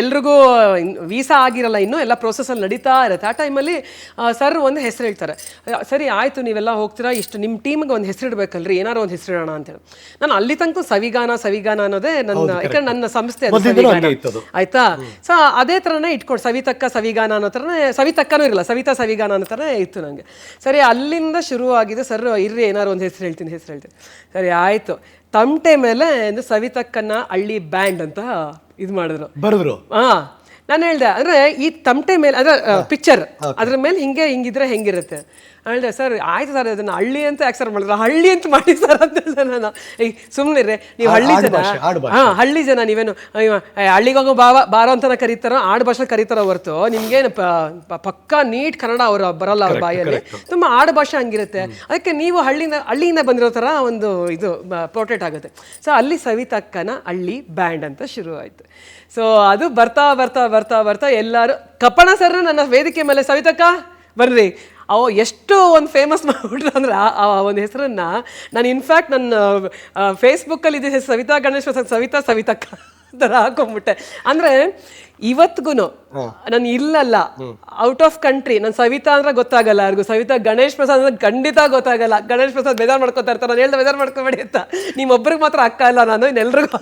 ಎಲ್ರಿಗೂ ವೀಸಾ ಆಗಿರಲ್ಲ ಇನ್ನೂ ಎಲ್ಲ ಪ್ರೊಸೆಸಲ್ಲಿ ನಡೀತಾ ಇರುತ್ತೆ. ಆ ಟೈಮಲ್ಲಿ ಸರ್ ಒಂದು ಹೆಸರು ಹೇಳ್ತಾರೆ. ಸರಿ ಆಯಿತು ನೀವೆಲ್ಲ ಹೋಗ್ತೀರಾ? ಇಷ್ಟು ನಿಮ್ಮ ಟೀಮ್ಗೆ ಒಂದು ಹೆಸರು ಇಡಬೇಕಲ್ರಿ? ಏನಾರು ಒಂದು ಹೆಸರು ಇಡೋಣ ಅಂತೇಳಿ ನಾನು ಅಲ್ಲಿ ತನಕ ಸವಿಗಾನ ಸವಿಗಾನ ಅನ್ನೋದೇ ನನ್ನ ಯಾಕಂದ್ರೆ ನನ್ನ ಸಂಸ್ಥೆ ಅದು ಸವಿಗಾನ. ಆಯ್ತಾ? ಸೊ ಅದೇ ಥರನೇ ಇಟ್ಕೊಂಡು ಸವಿತಕ್ಕ ಸವಿಗಾನ ಅನ್ನೋ ಥರನೇ ಸವಿತಕ್ಕನೂ ಇರಲ್ಲ ಸವಿತಾ ಸವಿಗಾನ ಅನ್ನೋ ಥರನೇ ಇತ್ತು ನನಗೆ ಸರಿ ಅಲ್ಲಿಂದ ಶುರುವಾಗಿದೆ ಸರ್ ಇರ್ರಿ ಏನಾರು ಒಂದು ಹೆಸರು ಹೇಳ್ತೀನಿ ಹೆಸರು ಹೇಳ್ತೀನಿ. ಸರಿ ಆಯಿತು. ತಮಟೆ ಮೇಲೆ ಸವಿತಕ್ಕನ ಹಳ್ಳಿ ಬ್ಯಾಂಡ್ ಅಂತ ಇದು ಮಾಡಿದ್ರು. ಬರೆದ್ರು? ಹಾ. ನಾನು ಹೇಳ್ದೆ ಅಂದ್ರೆ ಈ ತಮಟೆ ಮೇಲೆ ಅಂದ್ರೆ ಪಿಕ್ಚರ್ ಅದ್ರ ಮೇಲೆ ಹಿಂಗೆ ಹಿಂಗಿದ್ರೆ ಹೆಂಗಿರುತ್ತೆ? ಹೇಳ್ದೆ ಸರ್ ಆಯ್ತು ಸರ್ ಅದನ್ನ ಹಳ್ಳಿ ಅಂತ ಯಾಕೆ ಸರ್ ಮಾಡಿದ್ರು? ಹಳ್ಳಿ ಅಂತ ಮಾಡಿ ಸರ್ ಅಂತ ಹೇಳ್ದೆ ನಾನು ಈ ಸುಮ್ಮನೆ ನೀವು ಹಳ್ಳಿ ಜನ ಹಾ ಹಳ್ಳಿ ಜನ ನೀವೇನು ಹಳ್ಳಿಗೋಗೋ ಬಾವ ಬಾರೋ ಅಂತ ಕರೀತಾರೋ ಆಡು ಭಾಷೆ ಕರೀತಾರೋ ಹೊರತು ನಿಮ್ಗೇನು ಪಕ್ಕಾ ನೀಟ್ ಕನ್ನಡ ಅವ್ರ ಬರಲ್ಲ ಅವ್ರ ಬಾಯಲ್ಲಿ. ತುಂಬಾ ಆಡು ಭಾಷೆ ಹಂಗಿರುತ್ತೆ. ಅದಕ್ಕೆ ನೀವು ಹಳ್ಳಿನ ಹಳ್ಳಿಯಿಂದ ಬಂದಿರೋ ಥರ ಒಂದು ಇದು ಪೋರ್ಟ್ರೇಟ್ ಆಗುತ್ತೆ. ಸೊ ಅಲ್ಲಿ ಸವಿತಕ್ಕನ ಹಳ್ಳಿ ಬ್ಯಾಂಡ್ ಅಂತ ಶುರು ಆಯ್ತು ಸೊ ಅದು ಬರ್ತಾ ಬರ್ತಾ ಬರ್ತಾ ಬರ್ತಾ ಎಲ್ಲರೂ ಕಪಣ ಸರ್ ನನ್ನ ವೇದಿಕೆ ಮೇಲೆ ಸವಿತಕ್ಕ ಬರ್ರಿ. ಅವ ಎಷ್ಟು ಒಂದು ಫೇಮಸ್ ಮಾಡಿಬಿಟ್ರು ಅಂದ್ರೆ ಆ- ಒಂದು ಹೆಸರನ್ನ ನಾನು ಇನ್ಫ್ಯಾಕ್ಟ್ ನನ್ನ ಫೇಸ್ಬುಕ್ಕಲ್ಲಿ ಇದೆ ಸವಿತಾ ಗಣೇಶ್ ಪ್ರಸಾದ್ ಸವಿತಾ ಸವಿತಕ್ಕ ಥರ ಹಾಕೊಂಡ್ಬಿಟ್ಟೆ ಅಂದ್ರೆ ಇವತ್ಗೂ ನಾನು ಇಲ್ಲಲ್ಲ ಔಟ್ ಆಫ್ ಕಂಟ್ರಿ ನಾನು ಸವಿತಾ ಅಂದ್ರೆ ಗೊತ್ತಾಗಲ್ಲ ಯಾರಿಗೂ. ಸವಿತಾ ಗಣೇಶ್ ಪ್ರಸಾದ್ ಅಂದ್ರೆ ಖಂಡಿತ ಗೊತ್ತಾಗಲ್ಲ. ಗಣೇಶ್ ಪ್ರಸಾದ್ ಬೇಜಾರ್ ಮಾಡ್ಕೋತಾ ಇರ್ತಾರೆ. ನಾನು ಹೇಳ್ದೆ ಬೇಜಾರು ಮಾಡ್ಕೋಬೇಡಿ ಅಂತ. ನಿಮ್ಮೊಬ್ರಿಗೆ ಮಾತ್ರ ಅಕ್ಕ ಇಲ್ಲ ನಾನು ಇನ್ನೆಲ್ರಿಗೂ